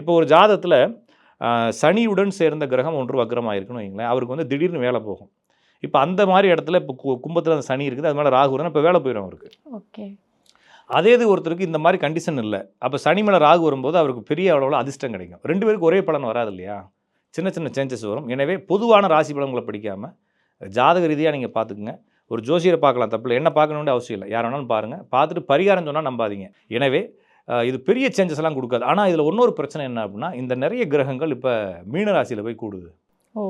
இப்போ ஒரு ஜாதகத்தில் சனியுடன் சேர்ந்த கிரகம் ஒன்று வக்ரமாக இருக்குன்னு வைங்களேன் அவருக்கு வந்து திடீர்னு வேலை போகும். இப்போ அந்த மாதிரி இடத்துல இப்போ கும்பத்தில் அந்த சனி இருக்குது அது மேலே ராகு வருதுன்னா இப்போ வேலை போயிடும் அவருக்கு. ஓகே. அதே இது ஒருத்தருக்கு இந்த மாதிரி கண்டிஷன் இல்லை. அப்போ சனி மேலே ராகு வரும்போது அவருக்கு பெரிய அளவில் அதிர்ஷ்டம் கிடைக்கும். ரெண்டு பேருக்கு ஒரே பலன் வராது இல்லையா? சின்ன சின்ன சேஞ்சஸ் வரும். எனவே பொதுவான ராசி பலன்களை படிக்காமல் ஜாதக ரீதியாக நீங்கள் பார்த்துக்குங்க. ஒரு ஜோசியரை பார்க்கலாம். தப்பில்லை. என்ன பார்க்கணுன்னு அவசியம் இல்லை. யார் வேணாலும் பாருங்கள் பார்த்துட்டு பரிகாரம் சொன்னால் நம்பாதீங்க. எனவே இது பெரிய சேஞ்சஸ் எல்லாம் கொடுக்காது. ஆனால் இதில் இன்னொரு பிரச்சனை என்ன அப்படின்னா இந்த நிறைய கிரகங்கள் இப்போ மீன ராசியில் போய் கூடுது. ஓ.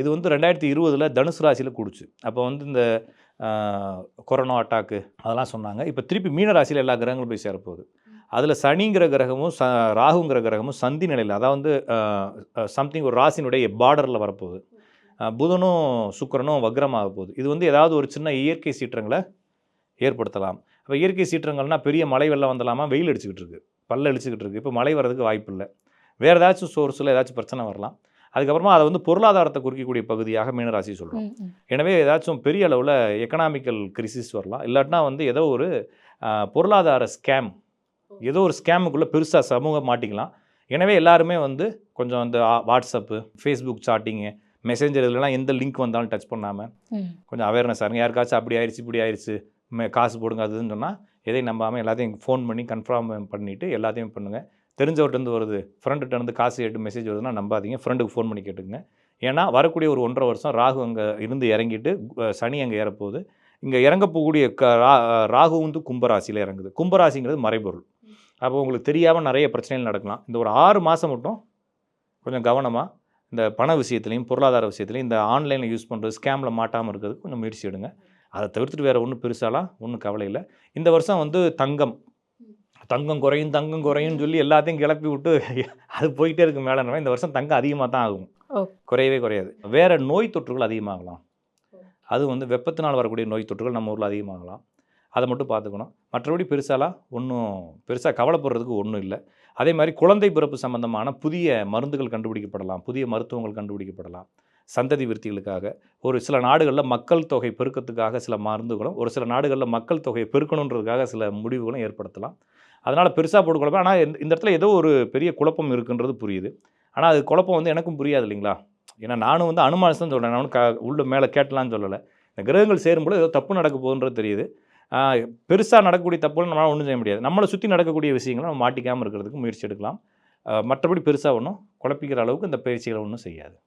இது வந்து ரெண்டாயிரத்தி இருபதில் தனுசு ராசியில் கூடுச்சு. அப்போ வந்து இந்த கொரோனா அட்டாக்கு அதெல்லாம் சொன்னாங்க. இப்போ திருப்பி மீன ராசியில் எல்லா கிரகங்களும் போய் சேரப்போகுது. அதில் சனிங்கிற கிரகமும் ச ராகுங்கிற கிரகமும் சந்தி நிலையில் அதாவது சம்திங் ஒரு ராசினுடைய பார்டரில் வரப்போகுது. புதனும் சுக்கிரனும் வக்ரமாக போகுது. இது வந்து ஏதாவது ஒரு சின்ன இயற்கை சீற்றங்களை ஏற்படுத்தலாம். இப்போ இயற்கை சீற்றங்கள்னா பெரிய மழை வெள்ளம் வந்துடலாமா வெயில் அடிச்சுக்கிட்டு இருக்கு. பல்ல அடிச்சுக்கிட்டு இருக்கு. இப்போ மழை வர்றதுக்கு வாய்ப்பு இல்லை. வேறு ஏதாச்சும் சோர்ஸில் ஏதாச்சும் பிரச்சனை வரலாம். அதுக்கப்புறமா அதை வந்து பொருளாதாரத்தை குறிக்கக்கூடிய பகுதியாக மீனராசி சொல்கிறோம். எனவே ஏதாச்சும் பெரிய அளவில் எக்கனாமிக்கல் கிரிசிஸ் வரலாம். இல்லாட்டினா வந்து ஏதோ ஒரு பொருளாதார ஸ்கேம் ஏதோ ஒரு ஸ்கேமுக்குள்ளே பெருசாக சமூகம் மாட்டிக்கலாம். எனவே எல்லாருமே வந்து கொஞ்சம் அந்த ஆ- வாட்ஸ்அப்பு ஃபேஸ்புக் சாட்டிங்கு மெசேஞ்சர் இதுலலாம் எந்த லிங்க் வந்தாலும் டச் பண்ணாமல். கொஞ்சம் அவேர்னஸ் ஆகுங்க யாருக்காச்சும் அப்படி ஆயிடுச்சு இப்படி ஆயிடுச்சு காசு போடுங்க அதுன்னு சொன்னால் எதையும் நம்பாமல் எல்லாத்தையும் ஃபோன் பண்ணி கன்ஃபார்ம் பண்ணிவிட்டு எல்லாத்தையும் பண்ணுங்கள் தெரிஞ்சவர்கிட்டருந்து வருது ஃப்ரெண்டுகிட்டருந்து காசு கேட்டு மெசேஜ் வருதுன்னா நம்பாதீங்க ஃப்ரெண்டுக்கு ஃபோன் பண்ணி கேட்டுங்க ஏன்னா வரக்கூடிய ஒரு ஒன்றரை வருஷம் ராகு அங்கே இருந்து இறங்கிட்டு சனி அங்கே ஏறப்போகுது. இங்கே இறங்க போகக்கூடிய க ரா ராகு வந்து கும்பராசியில் இறங்குது. கும்பராசிங்கிறது மறைபொருள். அப்போ உங்களுக்கு தெரியாமல் நிறைய பிரச்சனைகள் நடக்கலாம். இந்த ஒரு ஆறு மாதம் மட்டும் கொஞ்சம் கவனமாக இந்த பண விஷயத்துலையும் பொருளாதார விஷயத்துலையும் இந்த ஆன்லைனில் யூஸ் பண்ணுறது ஸ்கேமில் மாட்டாமல் இருக்கிறதுக்கு கொஞ்சம் முயற்சி எடுங்க. அதை தவிர்த்துட்டு வேறு ஒன்றும் பெருசாலாம் ஒன்றும் கவலை இல்லை. இந்த வருஷம் வந்து தங்கம். தங்கம் குறையும் தங்கம் குறையும்னு சொல்லி எல்லாத்தையும் கிளப்பி விட்டு அது போயிட்டே இருக்கு மேலே இந்த வருஷம் தங்கம் அதிகமாக தான் ஆகும். குறையவே குறையாது. வேறு நோய் தொற்றுகள் அதிகமாகலாம். அது வந்து வெப்பத்தினால் வரக்கூடிய நோய் தொற்றுகள் நம்ம ஊரில் அதிகமாகலாம். அதை மட்டும் பார்த்துக்கணும். மற்றபடி பெருசாலாம் ஒன்றும் பெருசாக கவலைப்படுறதுக்கு ஒன்றும் இல்லை. அதே மாதிரி குழந்தை பிறப்பு சம்பந்தமான புதிய மருந்துகள் கண்டுபிடிக்கப்படலாம். புதிய மருத்துவங்கள் கண்டுபிடிக்கப்படலாம். சந்ததி விருத்திகளுக்காக. ஒரு சில நாடுகளில் மக்கள் தொகை பெருக்கத்துக்காக சில மருந்துகளும் ஒரு சில நாடுகளில் மக்கள் தொகையை பெருக்கணுன்றதுக்காக சில முடிவுகளும் ஏற்படுத்தலாம். அதனால் பெருசாக போட்டு ஆனால் இந்த இடத்துல ஏதோ ஒரு பெரிய குழப்பம் இருக்குன்றது புரியுது. ஆனால் அது குழப்பம் வந்து எனக்கும் புரியாது இல்லைங்களா? ஏன்னா நானும் வந்து அனுமானிச்சு தான் சொல்கிறேன் நானும் க உள்ள மேலே கேட்டலாம்னு சொல்லலை. இந்த கிரகங்கள் சேரும்போது ஏதோ தப்பு நடக்க போகுன்றது தெரியுது. பெருசாக நடக்கக்கூடிய தப்புகள் நம்மளால் ஒன்றும் செய்ய முடியாது. நம்மளை சுற்றி நடக்கக்கூடிய விஷயங்களை நம்ம மாட்டிக்காமல் இருக்கிறதுக்கு முயற்சி எடுக்கலாம். மற்றபடி பெருசாக ஒன்றும் குழப்பிக்கிற அளவுக்கு இந்த பயிற்சிகளை ஒன்றும் செய்யாது.